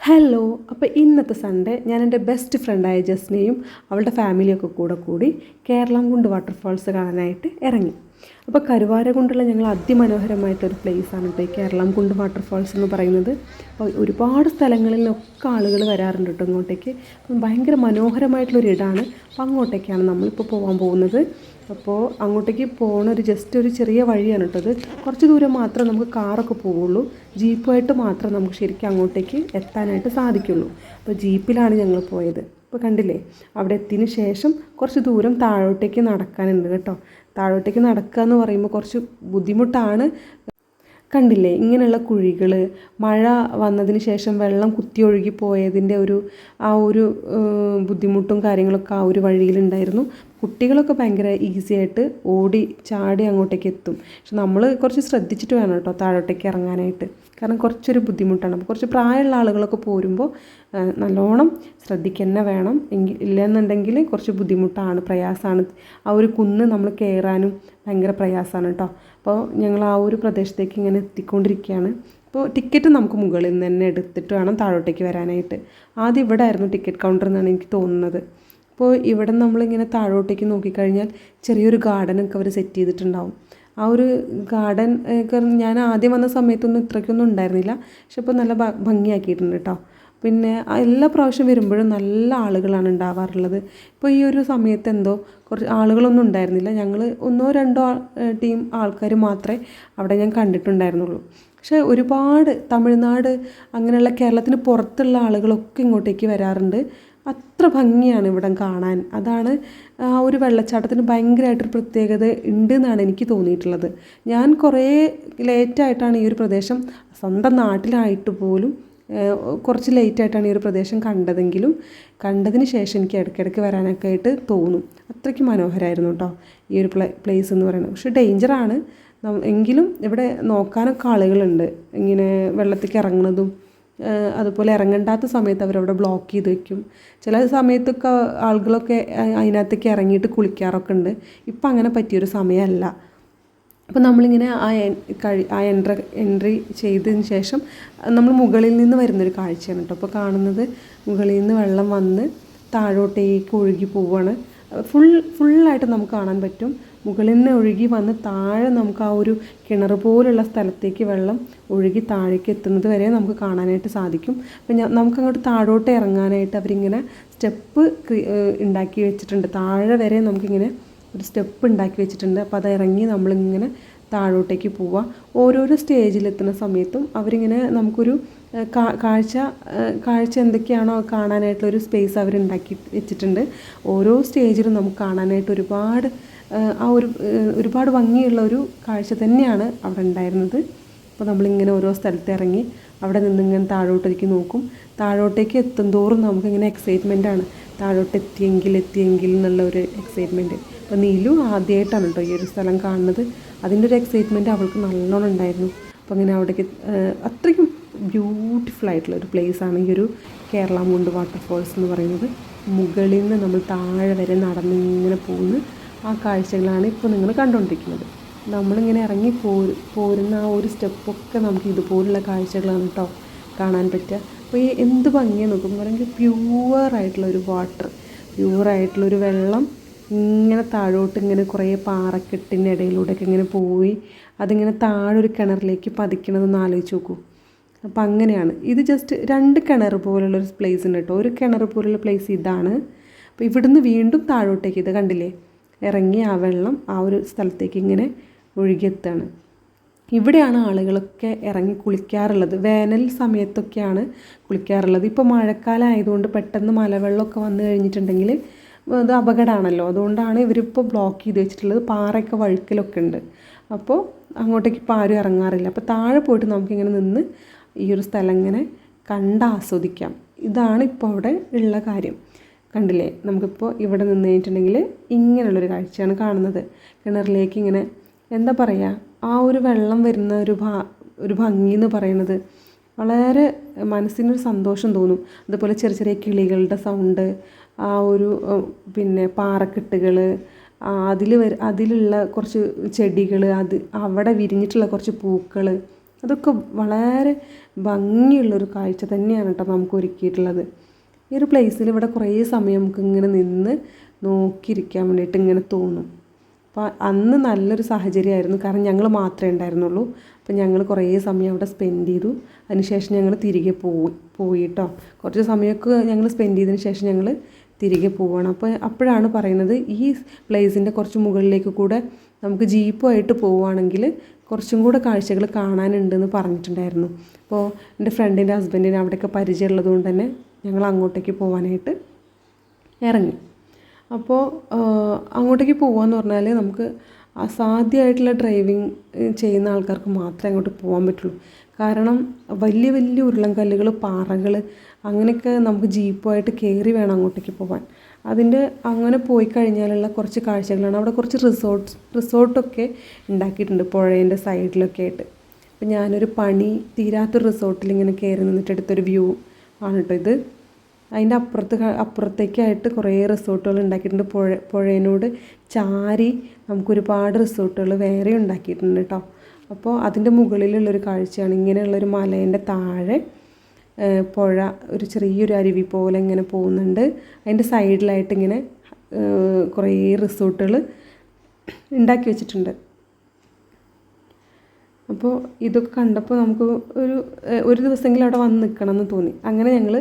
Hello അപ്പോൾ ഇന്നത്തെ Sunday ഞാൻ എന്റെ ബെസ്റ്റ് ഫ്രണ്ടായ ജസ്നയും അവളുടെ ഫാമിലിയൊക്കെ കൂടെ കൂടി കേരളം കുണ്ട് വാട്ടർഫാൾസ് കാണാനായിട്ട് ഇറങ്ങി. അപ്പോൾ കരുവാര കൊണ്ടുള്ള ഞങ്ങൾ അതിമനോഹരമായിട്ടൊരു പ്ലേസാണ് ഇപ്പോൾ കേരളം കുണ്ട് വാട്ടർഫാൾസ് എന്ന് പറയുന്നത്. അപ്പോൾ ഒരുപാട് സ്ഥലങ്ങളിൽ നിന്നൊക്കെ ആളുകൾ വരാറുണ്ട് കേട്ടോ ഇങ്ങോട്ടേക്ക്. അപ്പം ഭയങ്കര മനോഹരമായിട്ടുള്ളൊരു ഇടമാണ് അപ്പോൾ അങ്ങോട്ടേക്കാണ് നമ്മളിപ്പോൾ പോകാൻ പോകുന്നത്. അപ്പോൾ അങ്ങോട്ടേക്ക് പോകണ ഒരു ജസ്റ്റ് ഒരു ചെറിയ വഴിയാണ് കേട്ടത് കുറച്ച് ദൂരം മാത്രമേ നമുക്ക് കാറൊക്കെ പോവുള്ളൂ. ജീപ്പുമായിട്ട് മാത്രമേ നമുക്ക് ശരിക്കും അങ്ങോട്ടേക്ക് എത്താനായിട്ട് സാധിക്കുള്ളൂ. അപ്പോൾ ജീപ്പിലാണ് ഞങ്ങൾ പോയത്. ഇപ്പോൾ കണ്ടില്ലേ? അവിടെ എത്തിയതിന് ശേഷം കുറച്ച് ദൂരം താഴോട്ടേക്ക് നടക്കാനുണ്ട് കേട്ടോ. താഴോട്ടേക്ക് നടക്കുക എന്ന് പറയുമ്പോൾ കുറച്ച് ബുദ്ധിമുട്ടാണ്. കണ്ടില്ലേ ഇങ്ങനെയുള്ള കുഴികൾ മഴ വന്നതിന് ശേഷം വെള്ളം കുത്തി ഒഴുകി പോയതിന്റെ ഒരു ആ ഒരു ബുദ്ധിമുട്ടും കാര്യങ്ങളൊക്കെ ആ ഒരു വഴിയിലുണ്ടായിരുന്നു കുട്ടികളൊക്കെ ഭയങ്കര ഈസി ആയിട്ട് ഓടി ചാടി അങ്ങോട്ടേക്ക് എത്തും. പക്ഷെ നമ്മൾ കുറച്ച് ശ്രദ്ധിച്ചിട്ട് വേണം കേട്ടോ താഴോട്ടേക്ക് ഇറങ്ങാനായിട്ട്. കാരണം കുറച്ചൊരു ബുദ്ധിമുട്ടാണ്. അപ്പോൾ കുറച്ച് പ്രായമുള്ള ആളുകളൊക്കെ പോരുമ്പോൾ നല്ലോണം ശ്രദ്ധിക്കുന്നെ വേണം. എങ്കിൽ ഇല്ലെന്നുണ്ടെങ്കിൽ കുറച്ച് ബുദ്ധിമുട്ടാണ് പ്രയാസമാണ്. ആ ഒരു കുന്ന് നമ്മൾ കയറാനും ഭയങ്കര പ്രയാസമാണ് കേട്ടോ. അപ്പോൾ ഞങ്ങൾ ആ ഒരു പ്രദേശത്തേക്ക് ഇങ്ങനെ എത്തിക്കൊണ്ടിരിക്കുകയാണ്. അപ്പോൾ ടിക്കറ്റ് നമുക്ക് മുകളിൽ നിന്ന് തന്നെ എടുത്തിട്ട് വേണം താഴോട്ടേക്ക് വരാനായിട്ട്. ആദ്യം ഇവിടെ ആയിരുന്നു ടിക്കറ്റ് കൗണ്ടർ എന്നാണ് എനിക്ക് തോന്നുന്നത്. അപ്പോൾ ഇവിടെ നമ്മളിങ്ങനെ താഴോട്ടേക്ക് നോക്കിക്കഴിഞ്ഞാൽ ചെറിയൊരു ഗാർഡനൊക്കെ അവർ സെറ്റ് ചെയ്തിട്ടുണ്ടാവും. ആ ഒരു ഗാർഡൻ ഒക്കെ ഞാൻ ആദ്യം വന്ന സമയത്തൊന്നും ഇത്രയ്ക്കൊന്നും ഉണ്ടായിരുന്നില്ല. പക്ഷെ ഇപ്പോൾ നല്ല ഭംഗിയാക്കിയിട്ടുണ്ട് കേട്ടോ. പിന്നെ എല്ലാ പ്രാവശ്യം വരുമ്പോഴും നല്ല ആളുകളാണ് ഉണ്ടാവാറുള്ളത്. ഇപ്പോൾ ഈ ഒരു സമയത്ത് എന്തോ കുറച്ച് ആളുകളൊന്നും ഉണ്ടായിരുന്നില്ല. ഞങ്ങൾ ഒന്നോ രണ്ടോ ടീം ആൾക്കാർ മാത്രമേ അവിടെ ഞാൻ കണ്ടിട്ടുണ്ടായിരുന്നുള്ളൂ. പക്ഷേ ഒരുപാട് തമിഴ്നാട് അങ്ങനെയുള്ള കേരളത്തിന് പുറത്തുള്ള ആളുകളൊക്കെ ഇങ്ങോട്ടേക്ക് വരാറുണ്ട്. അത്ര ഭംഗിയാണ് ഇവിടം കാണാൻ. അതാണ് ആ ഒരു വെള്ളച്ചാട്ടത്തിന് ഭയങ്കരമായിട്ടൊരു പ്രത്യേകത ഉണ്ട് എന്നാണ് എനിക്ക് തോന്നിയിട്ടുള്ളത്. ഞാൻ കുറേ ലേറ്റായിട്ടാണ് ഈ ഒരു പ്രദേശം സ്വന്തം നാട്ടിലായിട്ട് പോലും കുറച്ച് ലേറ്റായിട്ടാണ് ഈ ഒരു പ്രദേശം കണ്ടതെങ്കിലും കണ്ടതിന് ശേഷം എനിക്ക് ഇടയ്ക്കിടയ്ക്ക് വരാനൊക്കെ ആയിട്ട് തോന്നും. അത്രയ്ക്ക് മനോഹരമായിരുന്നു കേട്ടോ ഈ ഒരു പ്ലേ പ്ലേസ് എന്ന് പറയുന്നത്. പക്ഷേ ഡേഞ്ചറാണ് എങ്കിലും ഇവിടെ നോക്കാനൊക്കെ ആളുകളുണ്ട്. ഇങ്ങനെ വെള്ളത്തേക്ക് ഇറങ്ങുന്നതും അതുപോലെ ഇറങ്ങണ്ടാത്ത സമയത്ത് അവരവിടെ ബ്ലോക്ക് ചെയ്ത് വെക്കും. ചില സമയത്തൊക്കെ ആളുകളൊക്കെ അതിനകത്തേക്ക് ഇറങ്ങിയിട്ട് കുളിക്കാറൊക്കെ ഉണ്ട്. ഇപ്പം അങ്ങനെ പറ്റിയൊരു സമയമല്ല അപ്പോൾ നമ്മളിങ്ങനെ ആ കഴി ആ എൻട്ര എൻട്രി ചെയ്തതിന് ശേഷം നമ്മൾ മുകളിൽ നിന്ന് വരുന്നൊരു കാഴ്ചയാണ് കേട്ടോ അപ്പോൾ കാണുന്നത് മുകളിൽ നിന്ന് വെള്ളം വന്ന് താഴോട്ടേക്ക് ഒഴുകി പോവുകയാണ് ഫുൾ ഫുള്ളായിട്ട് നമുക്ക് കാണാൻ പറ്റും. മുകളിൽ നിന്ന് ഒഴുകി വന്ന് താഴെ നമുക്ക് ആ ഒരു കിണർ പോലുള്ള സ്ഥലത്തേക്ക് വെള്ളം ഒഴുകി താഴേക്ക് എത്തുന്നത് വരെ നമുക്ക് കാണാനായിട്ട് സാധിക്കും. അപ്പം ഞാൻ നമുക്കങ്ങോട്ട് താഴോട്ട് ഇറങ്ങാനായിട്ട് അവരിങ്ങനെ സ്റ്റെപ്പ് ഉണ്ടാക്കി വെച്ചിട്ടുണ്ട്. താഴെ വരെ നമുക്കിങ്ങനെ ഒരു സ്റ്റെപ്പ് ഉണ്ടാക്കി വെച്ചിട്ടുണ്ട്. അപ്പോൾ അത് ഇറങ്ങി നമ്മളിങ്ങനെ താഴോട്ടേക്ക് പോവുക ഓരോരോ സ്റ്റേജിലെത്തുന്ന സമയത്തും അവരിങ്ങനെ നമുക്കൊരു കാഴ്ച കാഴ്ച എന്തൊക്കെയാണോ കാണാനായിട്ടുള്ളൊരു സ്പേസ് അവരുണ്ടാക്കി വെച്ചിട്ടുണ്ട്. ഓരോ സ്റ്റേജിലും നമുക്ക് കാണാനായിട്ട് ഒരുപാട് ആ ഒരു ഒരുപാട് ഭംഗിയുള്ള ഒരു കാഴ്ച തന്നെയാണ് അവിടെ ഉണ്ടായിരുന്നത്. അപ്പോൾ നമ്മളിങ്ങനെ ഓരോ സ്ഥലത്ത് ഇറങ്ങി അവിടെ നിന്ന് ഇങ്ങനെ താഴോട്ടേക്ക് നോക്കും. താഴോട്ടേക്ക് എത്തും തോറും നമുക്കിങ്ങനെ എക്സൈറ്റ്മെന്റ് ആണ്. താഴോട്ട് എത്തിയെങ്കിൽ എത്തിയെങ്കിൽ എന്നുള്ള ഒരു എക്സൈറ്റ്മെന്റ് അപ്പോൾ നീലു ആദ്യമായിട്ടാണ് കേട്ടോ ഈ ഒരു സ്ഥലം കാണുന്നത്. അതിന്റെ ഒരു എക്സൈറ്റ്മെന്റ് അവൾക്ക് നല്ലോണം ഉണ്ടായിരുന്നു. അപ്പോൾ അങ്ങനെ അവിടേക്ക് അത്രയ്ക്കും ബ്യൂട്ടിഫുൾ ആയിട്ടുള്ള ഒരു പ്ലേസ് ആണ് ഈ ഒരു കേരള മുണ്ട് വാട്ടർഫോൾസ് എന്ന് പറയുന്നത്. മുകളിൽ നിന്ന് നമ്മൾ താഴെ വരെ നടന്നിങ്ങനെ പോകുന്ന ആ കാഴ്ചകളാണ് ഇപ്പോൾ നിങ്ങൾ കണ്ടുകൊണ്ടിരിക്കുന്നത്. നമ്മളിങ്ങനെ ഇറങ്ങി പോരു പോരുന്ന ആ ഒരു സ്റ്റെപ്പൊക്കെ നമുക്ക് ഇതുപോലുള്ള കാഴ്ചകളാണ് കേട്ടോ കാണാൻ പറ്റുക. അപ്പോൾ ഈ എന്ത് ഭംഗിയാണ് നോക്കുമ്പോൾ പറയുമ്പോൾ പ്യുവർ ആയിട്ടുള്ള ഒരു വാട്ടർ പ്യുവറായിട്ടുള്ളൊരു വെള്ളം ഇങ്ങനെ താഴോട്ട് ഇങ്ങനെ കുറേ പാറക്കെട്ടിന്റെ ഇടയിലൂടെയൊക്കെ ഇങ്ങനെ പോയി അതിങ്ങനെ താഴെ ഒരു കിണറിലേക്ക് പതിക്കണതെന്ന് ആലോചിച്ച് നോക്കൂ. അപ്പോൾ അങ്ങനെയാണ്. ഇത് ജസ്റ്റ് രണ്ട് കിണർ പോലുള്ള ഒരു പ്ലേസ് ഉണ്ട് കേട്ടോ. ഒരു കിണർ പോലുള്ള പ്ലേസ് ഇതാണ്. അപ്പോൾ ഇവിടുന്ന് വീണ്ടും താഴോട്ടേക്ക് ഇത് കണ്ടില്ലേ? ഇറങ്ങി ആ വെള്ളം ആ ഒരു സ്ഥലത്തേക്ക് ഇങ്ങനെ ഒഴുകിയെത്താണ്. ഇവിടെയാണ് ആളുകളൊക്കെ ഇറങ്ങി കുളിക്കാറുള്ളത്. വേനൽ സമയത്തൊക്കെയാണ് കുളിക്കാറുള്ളത്. ഇപ്പോൾ മഴക്കാലം ആയതുകൊണ്ട് പെട്ടെന്ന് മലവെള്ളമൊക്കെ വന്നു കഴിഞ്ഞിട്ടുണ്ടെങ്കിൽ അത് അപകടമാണല്ലോ. അതുകൊണ്ടാണ് ഇവരിപ്പോൾ ബ്ലോക്ക് ചെയ്ത് വെച്ചിട്ടുള്ളത്. പാറയൊക്കെ വഴുക്കലൊക്കെ ഉണ്ട്. അപ്പോൾ അങ്ങോട്ടേക്ക് ഇപ്പോൾ ആരും ഇറങ്ങാറില്ല. അപ്പോൾ താഴെ പോയിട്ട് നമുക്കിങ്ങനെ നിന്ന് ഈ ഒരു സ്ഥലം ഇങ്ങനെ കണ്ട് ആസ്വദിക്കാം. ഇതാണ് ഇപ്പോൾ അവിടെ ഉള്ള കാര്യം. കണ്ടില്ലേ? നമുക്കിപ്പോൾ ഇവിടെ നിന്ന് കഴിഞ്ഞിട്ടുണ്ടെങ്കിൽ ഇങ്ങനെയുള്ളൊരു കാഴ്ചയാണ് കാണുന്നത്. കിണറിലേക്ക് ഇങ്ങനെ എന്താ പറയുക ആ ഒരു വെള്ളം വരുന്ന ഒരു ഭാ ഒരു ഭംഗി എന്ന് പറയുന്നത് വളരെ മനസ്സിനൊരു സന്തോഷം തോന്നും. അതുപോലെ ചെറിയ ചെറിയ കിളികളുടെ സൗണ്ട് ആ ഒരു പിന്നെ പാറക്കെട്ടുകൾ അതിൽ വര അതിലുള്ള കുറച്ച് ചെടികൾ അത് അവിടെ വിരിഞ്ഞിട്ടുള്ള കുറച്ച് പൂക്കൾ അതൊക്കെ വളരെ ഭംഗിയുള്ളൊരു കാഴ്ച തന്നെയാണ് കേട്ടോ നമുക്ക് ഒരുക്കിയിട്ടുള്ളത്. ഈ ഒരു പ്ലേസിൽ ഇവിടെ കുറേ സമയം നമുക്ക് ഇങ്ങനെ നിന്ന് നോക്കിയിരിക്കാൻ വേണ്ടിയിട്ട് ഇങ്ങനെ തോന്നും. അപ്പോൾ അന്ന് നല്ലൊരു സാഹചര്യമായിരുന്നു. കാരണം ഞങ്ങൾ മാത്രമേ ഉണ്ടായിരുന്നുള്ളൂ. അപ്പം ഞങ്ങൾ കുറേ സമയം അവിടെ സ്പെൻഡ് ചെയ്തു. അതിനുശേഷം ഞങ്ങൾ തിരികെ പോയി പോയിട്ടോ. കുറച്ച് സമയമൊക്കെ ഞങ്ങൾ സ്പെൻഡ് ചെയ്തതിന് ശേഷം ഞങ്ങൾ തിരികെ പോവുകയാണ് അപ്പോൾ അപ്പോഴാണ് പറയുന്നത് ഈ പ്ലേസിന്റെ കുറച്ച് മുകളിലേക്ക് കൂടെ നമുക്ക് ജീപ്പുമായിട്ട് പോവുകയാണെങ്കിൽ കുറച്ചും കൂടെ കാഴ്ചകൾ കാണാനുണ്ടെന്ന് പറഞ്ഞിട്ടുണ്ടായിരുന്നു. അപ്പോൾ എന്റെ ഫ്രണ്ടിന്റെ ഹസ്ബൻഡിന് അവിടെയൊക്കെ പരിചയമുള്ളത് കൊണ്ട് തന്നെ ഞങ്ങൾ അങ്ങോട്ടേക്ക് പോകാനായിട്ട് ഇറങ്ങി. അപ്പോൾ അങ്ങോട്ടേക്ക് പോകുകയെന്ന് പറഞ്ഞാൽ നമുക്ക് അസാധ്യമായിട്ടുള്ള ഡ്രൈവിംഗ് ചെയ്യുന്ന ആൾക്കാർക്ക് മാത്രമേ അങ്ങോട്ട് പോകാൻ പറ്റുള്ളൂ. കാരണം വലിയ വലിയ ഉരുളൻകല്ലുകൾ പാറകൾ അങ്ങനെയൊക്കെ നമുക്ക് ജീപ്പുമായിട്ട് കയറി വേണം അങ്ങോട്ടേക്ക് പോകാൻ അതിന്റെ അങ്ങനെ പോയി കഴിഞ്ഞാലുള്ള കുറച്ച് കാഴ്ചകളാണ് അവിടെ കുറച്ച് റിസോർട്ട്സ് റിസോർട്ടൊക്കെ ഉണ്ടാക്കിയിട്ടുണ്ട് പുഴേന്റെ സൈഡിലൊക്കെ ആയിട്ട്. അപ്പം ഞാനൊരു പണി തീരാത്തൊരു റിസോർട്ടിൽ ഇങ്ങനെ കയറി നിന്നിട്ട് എടുത്തൊരു വ്യൂ ആണ് കേട്ടോ ഇത്. അതിന്റെ അപ്പുറത്ത് അപ്പുറത്തേക്കായിട്ട് കുറേ റിസോർട്ടുകൾ ഉണ്ടാക്കിയിട്ടുണ്ട്. പുഴ പുഴേനോട് ചാരി നമുക്കൊരുപാട് റിസോർട്ടുകൾ വേറെ ഉണ്ടാക്കിയിട്ടുണ്ട് കേട്ടോ അപ്പോൾ അതിന്റെ മുകളിലുള്ളൊരു കാഴ്ചയാണ്. ഇങ്ങനെയുള്ളൊരു മലേന്റെ താഴെ പുഴ ഒരു ചെറിയൊരു അരുവി പോലെ ഇങ്ങനെ പോകുന്നുണ്ട്. അതിന്റെ സൈഡിലായിട്ട് ഇങ്ങനെ കുറേ റിസോർട്ടുകൾ ഉണ്ടാക്കി വെച്ചിട്ടുണ്ട്. അപ്പോൾ ഇതൊക്കെ കണ്ടപ്പോൾ നമുക്ക് ഒരു ഒരു ദിവസമെങ്കിലും അവിടെ വന്ന് നിൽക്കണം എന്ന് തോന്നി. അങ്ങനെ ഞങ്ങൾ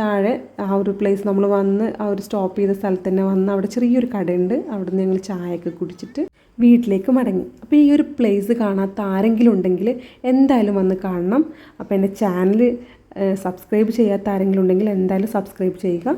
താഴെ ആ ഒരു പ്ലേസ് നമ്മൾ വന്ന് ആ ഒരു സ്റ്റോപ്പ് ചെയ്ത സ്ഥലത്ത് തന്നെ വന്ന് അവിടെ ചെറിയൊരു കടയുണ്ട്. അവിടെ ഞങ്ങൾ ചായയൊക്കെ കുടിച്ചിട്ട് വീട്ടിലേക്ക് മടങ്ങി. അപ്പോൾ ഈ ഒരു പ്ലേസ് കാണാത്ത ആരെങ്കിലും ഉണ്ടെങ്കിൽ എന്തായാലും വന്ന് കാണണം. അപ്പോൾ എന്റെ ചാനൽ സബ്സ്ക്രൈബ് ചെയ്യാത്ത ആരെങ്കിലും ഉണ്ടെങ്കിൽ എന്തായാലും സബ്സ്ക്രൈബ് ചെയ്യുക.